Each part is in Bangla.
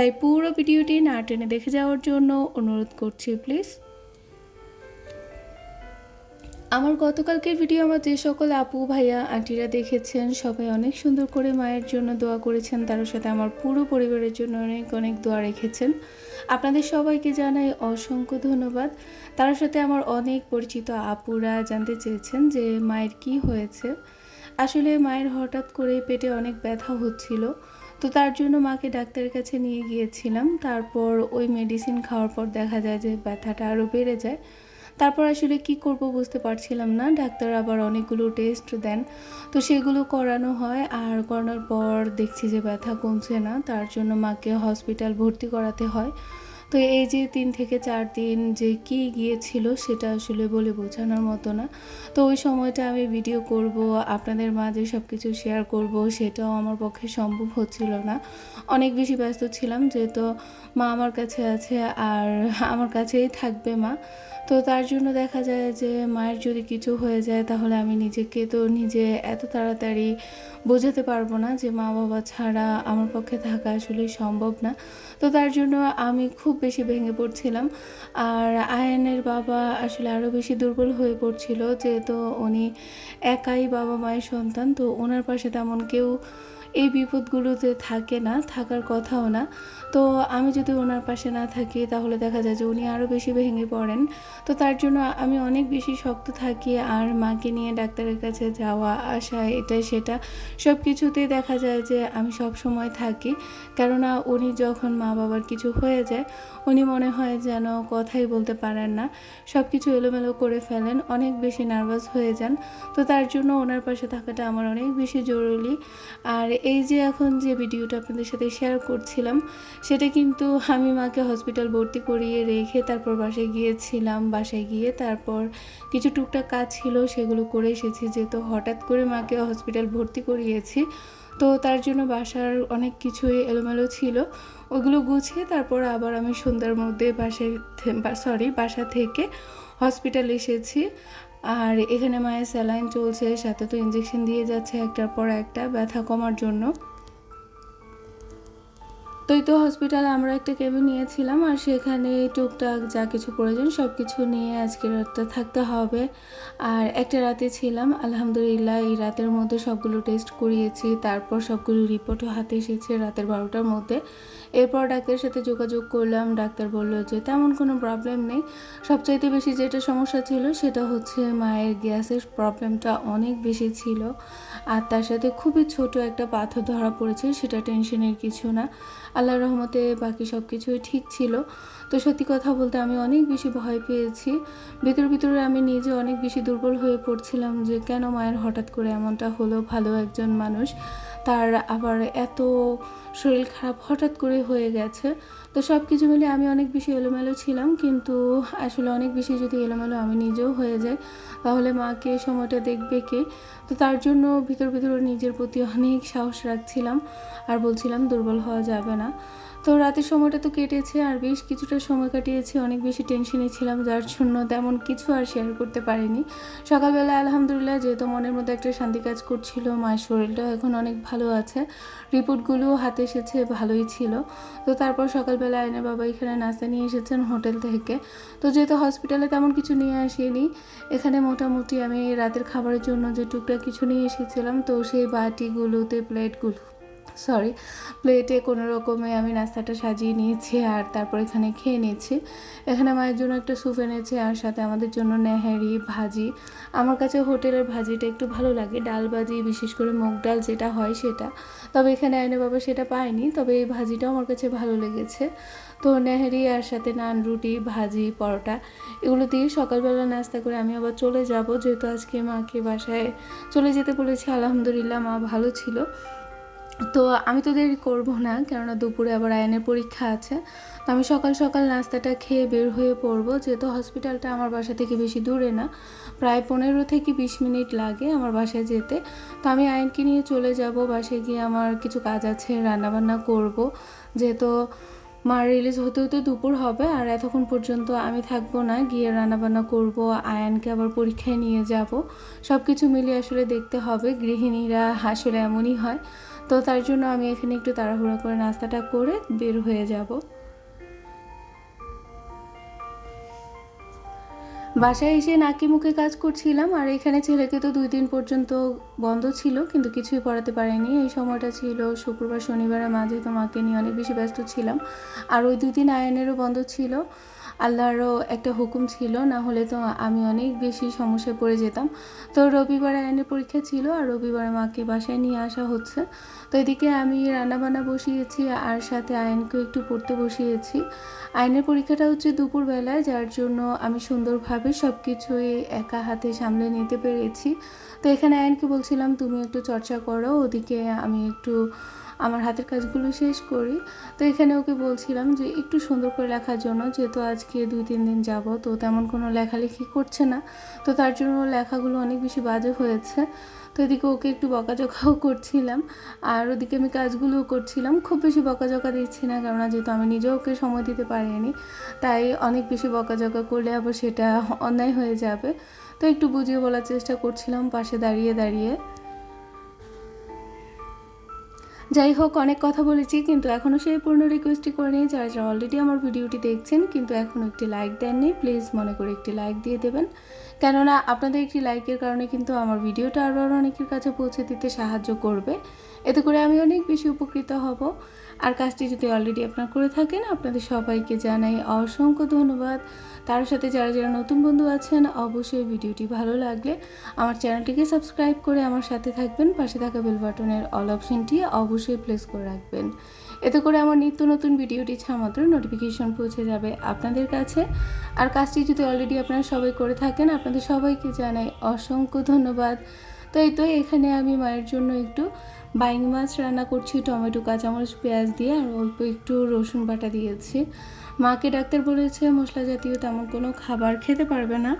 তাই পুরো ভিডিওটি না টেনে দেখে যাওয়ার জন্য অনুরোধ করছি, প্লিজ। আমার গতকালকের ভিডিও আমার যে সকল আপু, ভাইয়া, আন্টিরা দেখেছেন, সবাই অনেক সুন্দর করে মায়ের জন্য দোয়া করেছেন, তার সাথে আমার পুরো পরিবারের জন্য অনেক অনেক দোয়া রেখেছেন। আপনাদের সবাইকে জানাই অসংখ্য ধন্যবাদ। তার সাথে আমার অনেক পরিচিত আপুরা জানতে চেয়েছেন যে মায়ের কি হয়েছে। আসলে মায়ের হঠাৎ করে পেটে অনেক ব্যথা হচ্ছিল। তো তার জন্য মাকে ডাক্তারের কাছে নিয়ে গিয়েছিলাম। তারপর ওই মেডিসিন খাওয়ার পর দেখা যায় যে ব্যথাটা আরও বেড়ে যায়। তারপর আসলে কি করব বুঝতে পারছিলাম না। ডাক্তার আবার অনেকগুলো টেস্ট দেন। তো সেগুলো করানো হয় আর করানোর পর দেখছি যে ব্যথা কমছে না। তার জন্য মাকে হসপিটাল ভর্তি করাতে হয়। তো এই যে তিন থেকে চার দিন যে কি গিয়েছিল সেটা আসলে বলে বোঝানোর মতো না। তো ওই সময়টা আমি ভিডিও করব, আপনাদের মাঝে সব কিছু শেয়ার করব, সেটাও আমার পক্ষে সম্ভব হচ্ছিল না। অনেক বেশি ব্যস্ত ছিলাম, যেহেতু মা আমার কাছে আছে আর আমার কাছেই থাকবে মা। তো তার জন্য দেখা যায় যে মায়ের যদি কিছু হয়ে যায়, তাহলে আমি নিজেকে তো নিজে এত তাড়াতাড়ি বোঝাতে পারব না যে মা বাবা ছাড়া আমার পক্ষে থাকা আসলে সম্ভব না। তো তার জন্য আমি খুব বেশি ভেঙে পড়ছিলাম। আর আয়নের বাবা আসলে আরও বেশি দুর্বল হয়ে পড়ছিল, যেহেতু উনি একাই বাবা মায়ের সন্তান, তো ওনার পাশে তেমন কেউ এই বিপদগুলোতে থাকে না, থাকার কথাও না। তো আমি যদি ওনার পাশে না থাকি, তাহলে দেখা যায় যে উনি আরও বেশি ভেঙে পড়েন। তো তার জন্য আমি অনেক বেশি শক্ত থাকি আর মাকে নিয়ে ডাক্তারের কাছে যাওয়া, আসা এটা সেটা। সব কিছুতেই দেখা যায় যে আমি সব সময় থাকি। কেননা উনি যখন মা বাবার কিছু হয়ে যায়, উনি মনে হয় যেন কথাই বলতে পারেন না। সব কিছু এলোমেলো করে ফেলেন, অনেক বেশি নার্ভাস হয়ে যান। তো তার জন্য ওনার পাশে থাকাটা আমার অনেক বেশি জরুরি। আর এই যে এখন যে ভিডিওটা আপনাদের সাথে শেয়ার করছিলাম, সেটা কিন্তু আমি মাকে হসপিটাল ভর্তি করিয়ে রেখে তারপর বাসায় গিয়েছিলাম। বাসায় গিয়ে তারপর কিছু টুকটাক কাজ ছিল, সেগুলো করে এসেছি। যেহেতু হঠাৎ করে মাকে হসপিটাল ভর্তি করিয়েছি, তো তার জন্য বাসার অনেক কিছুই এলোমেলো ছিল। ওগুলো গুছিয়ে তারপর আবার আমি সন্ধ্যার মধ্যে বাসায় সরি বাসা থেকে হসপিটাল এসেছি। আর এখানে মায়ের স্যালাইন চলছে, সাথে তো ইঞ্জেকশন দিয়ে যাচ্ছে একটার পর একটা, ব্যথা কমার জন্য। তো এই তো হসপিটালে আমরা একটা কেবিন নিয়েছিলাম আর সেখানে টুকটাক যা কিছু প্রয়োজন সব কিছু নিয়ে আজকে রাতটা থাকতে হবে। আর একটা রাতে ছিলাম, আলহামদুলিল্লাহ এই রাতের মধ্যে সবগুলো টেস্ট করিয়েছি, তারপর সবগুলো রিপোর্টও হাতে এসেছে রাতের বারোটার মধ্যে। এরপর ডাক্তারের সাথে যোগাযোগ করলাম, ডাক্তার বলল যে তেমন কোনো প্রবলেম নেই। সবচাইতে বেশি যেটা সমস্যা ছিল সেটা হচ্ছে মায়ের গ্যাসের প্রবলেমটা অনেক বেশি ছিল। আর তার সাথে খুবই ছোট একটা পাথর ধরা পড়েছে, সেটা টেনশনের কিছু না। আল্লাহর রহমতে বাকি সব কিছুই ঠিক ছিল। তো সত্যি কথা বলতে আমি অনেক বেশি ভয় পেয়েছি। ভিতর ভিতরে আমি নিজে অনেক বেশি দুর্বল হয়ে পড়ছিলাম যে কেন মায়ের হঠাৎ করে এমনটা হলো ভালো একজন মানুষ। তার আবার এত শরীর খারাপ হঠাৎ করে হয়ে গেছে। তো সব কিছু মিলে আমি অনেক বেশি এলোমেলো ছিলাম, কিন্তু আসলে অনেক বেশি যদি এলোমেলো আমি নিজেও হয়ে যাই, তাহলে মাকে সময়টা দেখবে কে? তো তার জন্য ভিতর ভিতর নিজের প্রতি অনেক সাহস রাখছিলাম, আর বলছিলাম দুর্বল হওয়া যাবে না। তো রাতের সময়টা তো কেটেছে আর বেশ কিছুটা সময় কাটিয়েছি, অনেক বেশি টেনশনে ছিলাম, যার জন্য তেমন কিছু আর শেয়ার করতে পারিনি। সকালবেলা আলহামদুলিল্লাহ যেহেতু মনের মধ্যে একটা শান্তি কাজ করছিল, মায়ের শরীরটাও এখন অনেক ভালো আছে। রিপোর্টগুলোও হাতে এসেছে, ভালোই ছিল। তো তারপর সকালবেলা এনে বাবা এখানে নাস্তা নিয়ে এসেছেন হোটেল থেকে। তো যেহেতু হসপিটালে তেমন কিছু নিয়ে আসিনি, এখানে মোটামুটি আমি রাতের খাবারের জন্য যে টুকটাক কিছু নিয়ে এসেছিলাম, তো সেই বাটিগুলোতে প্লেটগুলো সরি প্লেটে কোনো রকমে আমি নাস্তাটা সাজিয়ে নিয়েছি আর তারপর এখানে খেয়ে নিয়েছি। এখানে মায়ের জন্য একটা স্যুপ এনেছি আর সাথে আমাদের জন্য নেহারি, ভাজি। আমার কাছে হোটেলের ভাজিটা একটু ভালো লাগে, ডাল ভাজি, বিশেষ করে মুগ ডাল যেটা হয় সেটা। তবে এখানে আইনে বাবা সেটা পায়নি, তবে এই ভাজিটাও আমার কাছে ভালো লেগেছে। তো নেহারি আর সাথে নান, রুটি, ভাজি, পরোটা, এগুলো দিয়ে সকালবেলা নাস্তা করে আমি আবার চলে যাব। যেহেতু আজকে মাকে বাসায় চলে যেতে বলেছি, আলহামদুলিল্লাহ মা ভালো ছিল। তো আমি তো দেরি করব না, কেননা দুপুরে আবার আয়নের পরীক্ষা আছে। তো আমি সকাল সকাল নাস্তাটা খেয়ে বের হয়ে পড়ব, যেহেতু হসপিটালটা আমার বাসা থেকে বেশি দূরে না, প্রায় পনেরো থেকে বিশ মিনিট লাগে আমার বাসায় যেতে। তো আমি আয়নকে নিয়ে চলে যাব, বাসায় গিয়ে আমার কিছু কাজ আছে, রান্নাবান্না করব। যেহেতু মার রিলিজ হতে হতে দুপুর হবে, আর এতক্ষণ পর্যন্ত আমি থাকব না, গিয়ে রান্নাবান্না করব, আয়ানকে আবার পরীক্ষায় নিয়ে যাব। সব কিছু মিলিয়ে আসলে দেখতে হবে, গৃহিণীরা আসলে এমনই হয়। তো তার জন্য আমি এখানে একটু তাড়াহুড়ো করে নাস্তাটা করে বের হয়ে যাব। বাসায় এসে নাকি মুখে কাজ করছিলাম, আর এখানে ছেলেকে তো দুই দিন পর্যন্ত বন্ধ ছিল, কিন্তু কিছুই পড়াতে পারিনি। এই সময়টা ছিল শুক্রবার, শনিবারের মাঝে তো মাকে নিয়ে অনেক বেশি ব্যস্ত ছিলাম, আর ওই দুই দিন আয়নেরও বন্ধ ছিল। আল্লাহরও একটা হুকুম ছিল, না হলে তো আমি অনেক বেশি সমস্যায় পড়ে যেতাম। তো রবিবার আয়নের পরীক্ষা ছিল আর রবিবারে মাকে বাসায় নিয়ে আসা হচ্ছে। তো এদিকে আমি রান্নাবান্না বসিয়েছি আর সাথে আয়নকেও একটু পড়তে বসিয়েছি। আইনের পরীক্ষাটা হচ্ছে দুপুরবেলায়, যার জন্য আমি সুন্দরভাবে সব কিছুই একা হাতে সামলে নিতে পেরেছি। তো এখানে আয়নকে বলছিলাম, তুমি একটু চর্চা করো। ওদিকে আমি একটু আমার হাতের কাজগুলো শেষ করি। তো এখানে ওকে বলছিলাম যে একটু সুন্দর করে লেখার জন্য, যেহেতু আজকে দুই, তিন দিন যাব, তো তেমন কোনো লেখালেখি করছে না। তো তার জন্য লেখাগুলো অনেক বেশি বাজে হয়েছে। তো এদিকে ওকে একটু বকাঝকাও করছিলাম। আর ওদিকে আমি কাজগুলোও করছিলাম। খুব বেশি বকাঝকা দিচ্ছি না, কেননা যেহেতু আমি নিজেও ওকে সময় দিতে পারিনি, তাই অনেক বেশি বকাঝকা করলে আবার সেটা অন্যায় হয়ে যাবে। তো একটু বুঝিয়ে বলার চেষ্টা করছিলাম, পাশে দাঁড়িয়ে দাঁড়িয়ে। যাই হোক, অনেক কথা বলেছি, কিন্তু এখনও সেই পূর্ণ রিকোয়েস্টই করে নিয়ে যারা যারা অলরেডি আমার ভিডিওটি দেখছেন, কিন্তু এখনও একটি লাইক দেননি প্লিজ মনে করে একটি লাইক দিয়ে দেবেন। কেননা আপনাদের একটি লাইকের কারণে কিন্তু আমার ভিডিওটা আরও আরও অনেকের কাছে পৌঁছে দিতে সাহায্য করবে। এতে করে আমি অনেক বেশি উপকৃত হব। আর কাজটি যদি অলরেডি আপনার করে থাকেন, আপনাদের সবাইকে জানাই অসংখ্য ধন্যবাদ। তার সাথে যারা যারা নতুন বন্ধু আছেন, অবশ্যই ভিডিওটি ভালো লাগলে আমার চ্যানেলটিকে সাবস্ক্রাইব করে আমার সাথে থাকবেন। পাশে থাকা বেল বাটনের অল অপশনটি অবশ্যই প্লেস করে রাখবেন। এতে করে আমার নিত্য নতুন ভিডিওটি ছাড়া নোটিফিকেশন পৌঁছে যাবে আপনাদের কাছে। আর কাজটি যদি অলরেডি আপনারা সবাই করে থাকেন, আপনাদের সবাইকে জানাই অসংখ্য ধন্যবাদ। তো এই তো, এখানে আমি মায়ের জন্য একটু বাইং মাছ রান্না করছি, টমেটো, কাঁচামরিচ, পেঁয়াজ দিয়ে, আর অল্প একটু রসুন বাটা দিয়েছি। মাকে ডাক্তার বলেছে, মশলা জাতীয় তেমন কোনো খাবার খেতে পারবে না।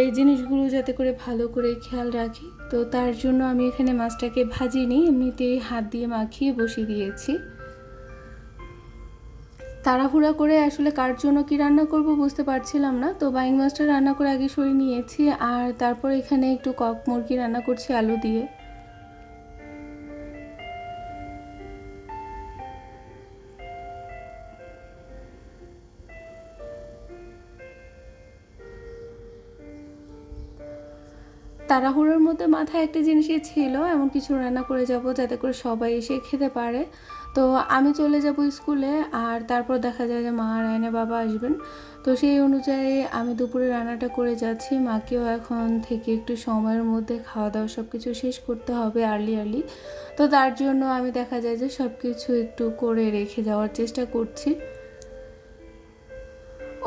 এই জিনিসগুলো যাতে করে ভালো করে খেয়াল রাখি। তো তার জন্য আমি এখানে মাছটাকে ভাজিনি, এমনিতেই হাত দিয়ে মাখিয়ে বসিয়ে দিয়েছি। তাড়াহুড়া করে আসলে কার জন্য কি রান্না করব বুঝতে পারছিলাম না। তো বাইং মাছটা রান্না করে আগে সরিয়ে নিয়েছি আর তারপর এখানে একটু কক মুরগি রান্না করছি আলু দিয়ে। তাড়াহুড়োর মধ্যে মাথায় একটা জিনিসই ছিল, এমন কিছু রান্না করে যাব যাতে করে সবাই এসে খেতে পারে। তো আমি চলে যাব স্কুলে আর তারপর দেখা যায় যে মা আর আয়না বাবা আসবেন। তো সেই অনুযায়ী আমি দুপুরে রান্নাটা করে যাচ্ছি। মাকেও এখন থেকে একটু সময়ের মধ্যে খাওয়া দাওয়া সব কিছু শেষ করতে হবে আর্লি আর্লি তো তার জন্য আমি দেখা যায় যে সব কিছু একটু করে রেখে যাওয়ার চেষ্টা করছি।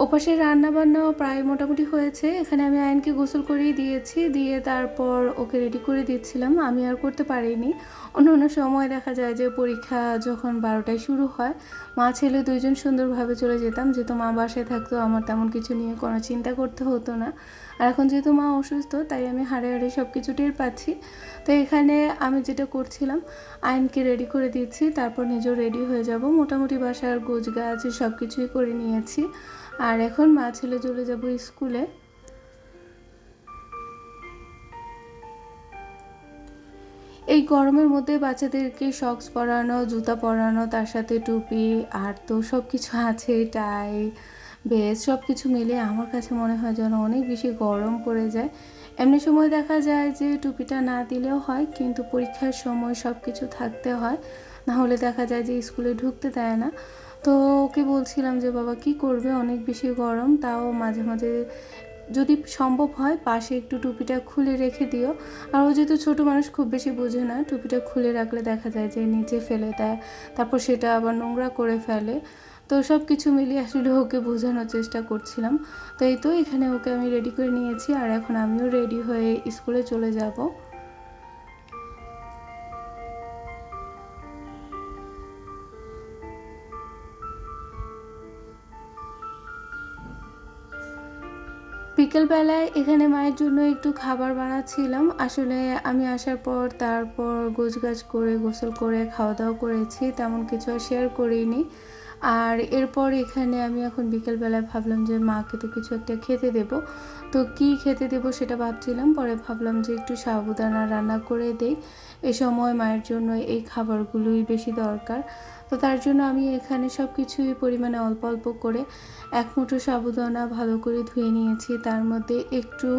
ওপাশে রান্না বান্নাও প্রায় মোটামুটি হয়েছে। এখানে আমি আয়নকে গোসল করেই দিয়েছি, দিয়ে তারপর ওকে রেডি করে দিচ্ছিলাম। আমি আর করতে পারিনি। অন্য অন্য সময় দেখা যায় যে পরীক্ষা যখন বারোটায় শুরু হয়, মা, ছেলে দুইজন সুন্দরভাবে চলে যেতাম। যেহেতু মা বাসায় থাকতো, আমার তেমন কিছু নিয়ে কোনো চিন্তা করতে হতো না। আর এখন যেহেতু মা অসুস্থ, তাই আমি হাড়ে হাড়ে সব কিছু টের পাচ্ছি। তো এখানে আমি যেটা করছিলাম আইনকে রেডি করে দিচ্ছি। তারপর নিজেও রেডি হয়ে যাব। মোটামুটি বাসার গোছ গাছ সব কিছুই করে নিয়েছি। আর এখন মা ছেলে চলে যাব স্কুলে। এই গরমের মধ্যে বাচ্চাদেরকে সক্স পরানো, জুতা পরানো, তার সাথে টুপি আর তো সব কিছু আছে টাই বেশ সব কিছু মিলে আমার কাছে মনে হয় যেন অনেক বেশি গরম পড়ে যায়। এমনি সময় দেখা যায় যে টুপিটা না দিলেও হয়, কিন্তু পরীক্ষার সময় সব কিছু থাকতে হয়। না হলে দেখা যায় যে স্কুলে ঢুকতে দেয় না। তো ওকে বলছিলাম যে, বাবা, কি করবে? অনেক বেশি গরম। তাও মাঝে মাঝে যদি সম্ভব হয়, পাশে একটু টুপিটা খুলে রেখে দিও। আর ও যেহেতু ছোটো মানুষ, খুব বেশি বোঝে না। টুপিটা খুলে রাখলে দেখা যায় যে, নিচে ফেলে দেয়। তারপর সেটা আবার নোংরা করে ফেলে। তো সব কিছু মিলিয়ে আসলে ওকে বোঝানোর চেষ্টা করছিলাম। তো এই তো এখানে ওকে আমি রেডি করে নিয়েছি। আর এখন আমিও রেডি হয়ে স্কুলে চলে যাব। বিকেলবেলায় এখানে মায়ের জন্য একটু খাবার বানাচ্ছিলাম। আসলে আমি আসার পর, তারপর গোছগাছ করে গোসল করে খাওয়া দাওয়া করেছি, তেমন কিছু আর শেয়ার করিনি। আর এরপর এখানে আমি এখন বিকেলবেলায় ভাবলাম যে মাকে তো কিছু একটা খেতে দেব। তো কি খেতে দেব সেটা ভাবছিলাম, পরে ভাবলাম যে একটু সাবুদানা রান্না করে দেই। এ সময় মায়ের জন্য এই খাবারগুলোই বেশি দরকার। তো তার জন্য আমি এখানে সব কিছুই পরিমাণে অল্প অল্প করে এক মুঠো সাবুদানা ভালো করে ধুয়ে নিয়েছি। তার মধ্যে একটু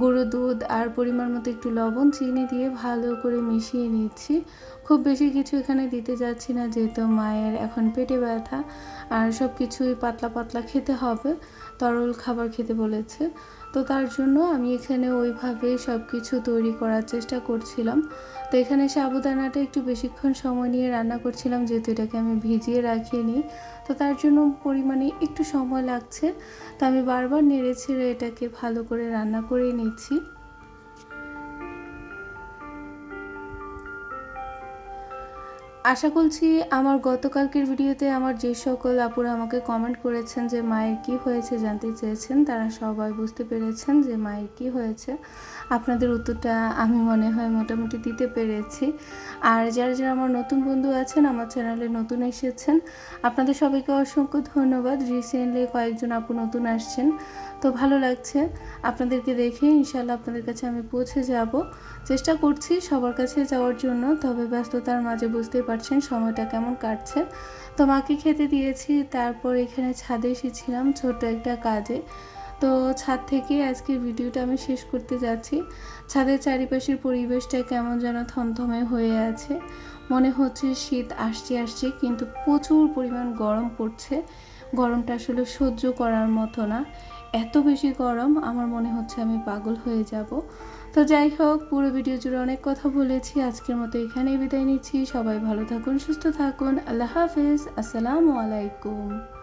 গুঁড়ো দুধ আর পরিমাণ মতো একটু লবণ, চিনি দিয়ে ভালো করে মিশিয়ে নিচ্ছি খুব বেশি কিছু এখানে দিতে যাচ্ছি না, যেহেতু মায়ের এখন পেটে ব্যথা আর সব কিছুই পাতলা পাতলা খেতে হবে, তরল খাবার খেতে বলেছে। তো তার জন্য আমি এখানে ওইভাবে সব কিছু তৈরি করার চেষ্টা করছিলাম। তো এখানে সাবুদানাটা একটু বেশিক্ষণ সময় নিয়ে রান্না করছিলাম, যেহেতু এটাকে আমি ভিজিয়ে রাখিনি। তো তার জন্য পরিমাণে একটু সময় লাগছে। তো আমি বারবার নেড়ে ছেড়ে এটাকে ভালো করে রান্না করে নিচ্ছি। আশা করছি আমার গতকালকের ভিডিওতে আমার যে সকল আপুরা আমাকে কমেন্ট করেছেন যে মায়ের কি হয়েছে জানতে চেয়েছেন, তারা সবাই বুঝতে পেরেছেন যে মায়ের কি হয়েছে। আপনাদের উত্তরটা আমি মনে হয় মোটামুটি দিতে পেরেছি। আর যারা যারা আমার নতুন বন্ধু আছেন, আমার চ্যানেলে নতুন এসেছেন, আপনাদের সবাইকে অসংখ্য ধন্যবাদ। রিসেন্টলি কয়েকজন আপু নতুন আসছেন, তো ভালো লাগছে। আপনাদেরকে দেখে ইনশাল্লাহ আপনাদের কাছে আমি পৌঁছে যাব। চেষ্টা করছি সবার কাছে যাওয়ার জন্য, তবে ব্যস্ততার মাঝে বুঝতেই পারছেন সময়টা কেমন কাটছে। তো মাকে খেতে দিয়েছি, তারপর এখানে ছাদে এসেছিলাম ছোট একটা কাজে। তো ছাদ থেকে আজকের ভিডিওটা আমি শেষ করতে যাচ্ছি। ছাদের চারিপাশের পরিবেশটা কেমন যেন থমথমে হয়ে আছে। মনে হচ্ছে শীত আসছে আসছে, কিন্তু প্রচুর পরিমাণ গরম পড়ছে। গরমটা আসলে সহ্য করার মতো না। এত বেশি গরম, আমার মনে হচ্ছে আমি পাগল হয়ে যাব। তো যাই হোক, পুরো ভিডিও জুড়ে অনেক কথা বলেছি। আজকের মতো এখানেই বিদায় নিচ্ছি। সবাই ভালো থাকুন, সুস্থ থাকুন। আল্লাহ হাফেজ। আসসালামু আলাইকুম।